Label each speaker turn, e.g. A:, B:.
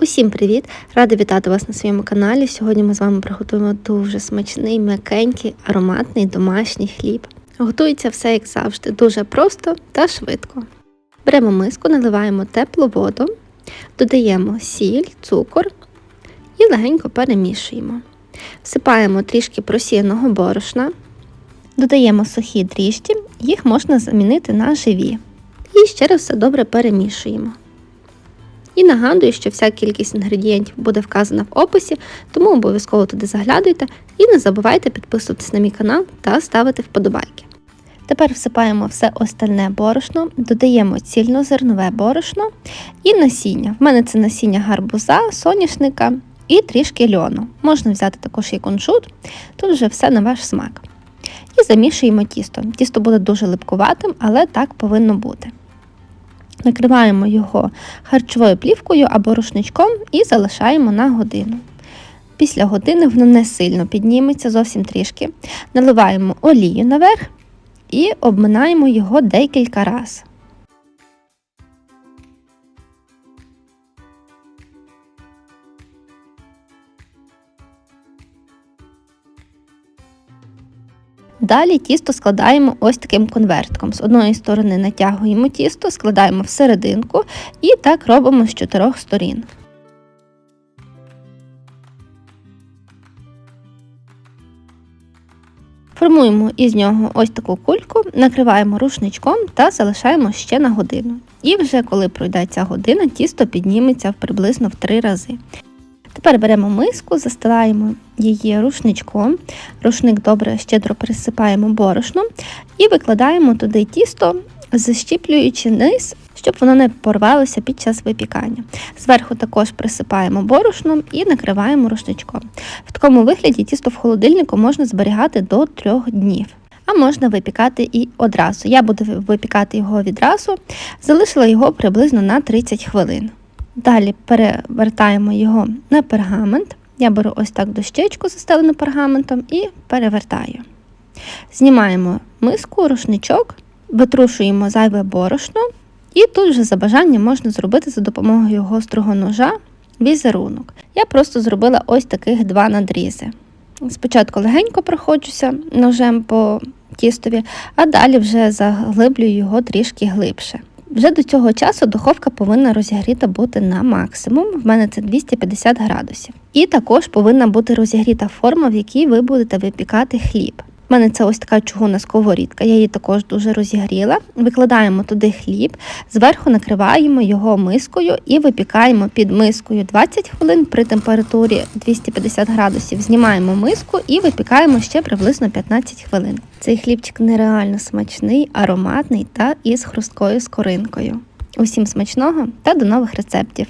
A: Усім привіт! Рада вітати вас на своєму каналі. Сьогодні ми з вами приготуємо дуже смачний, м'якенький, ароматний домашній хліб. Готується все, як завжди, дуже просто та швидко. Беремо миску, наливаємо теплу воду, додаємо сіль, цукор і легенько перемішуємо. Всипаємо трішки просіяного борошна, додаємо сухі дріжджі, їх можна замінити на живі. І ще раз все добре перемішуємо. І нагадую, що вся кількість інгредієнтів буде вказана в описі, тому обов'язково туди заглядуйте і не забувайте підписуватись на мій канал та ставити вподобайки. Тепер всипаємо все остальне борошно, додаємо цільнозернове борошно і насіння. В мене це насіння гарбуза, соняшника і трішки льону. Можна взяти також і кунжут, тут вже все на ваш смак. І замішуємо тісто. Тісто буде дуже липкуватим, але так повинно бути. Накриваємо його харчовою плівкою або рушничком і залишаємо на годину. Після години воно не сильно підніметься, зовсім трішки. Наливаємо олію наверх і обминаємо його декілька разів. Далі тісто складаємо ось таким конвертком. З одної сторони натягуємо тісто, складаємо в серединку і так робимо з чотирьох сторін. Формуємо із нього ось таку кульку, накриваємо рушничком та залишаємо ще на годину. І вже коли пройде ця година, тісто підніметься приблизно в три рази. Тепер беремо миску, застилаємо її рушничком, рушник добре щедро присипаємо борошном і викладаємо туди тісто, защіплюючи низ, щоб воно не порвалося під час випікання. Зверху також присипаємо борошном і накриваємо рушничком. В такому вигляді тісто в холодильнику можна зберігати до 3 днів. А можна випікати і одразу. Я буду випікати його відразу, залишила його приблизно на 30 хвилин. Далі перевертаємо його на пергамент. Я беру ось так дощечку, застелену пергаментом, і перевертаю. Знімаємо миску, рушничок, витрушуємо зайве борошно, і тут вже за бажанням можна зробити за допомогою гострого ножа візерунок. Я просто зробила ось таких два надрізи. Спочатку легенько проходжуся ножем по тістові, а далі вже заглиблюю його трішки глибше. Вже до цього часу духовка повинна розігріта бути на максимум, в мене це 250 градусів. І також повинна бути розігріта форма, в якій ви будете випікати хліб. У мене це ось така чугунна сковорідка, я її також дуже розігріла. Викладаємо туди хліб, зверху накриваємо його мискою і випікаємо під мискою 20 хвилин при температурі 250 градусів. Знімаємо миску і випікаємо ще приблизно 15 хвилин. Цей хлібчик нереально смачний, ароматний та із хрусткою скоринкою. Усім смачного та до нових рецептів!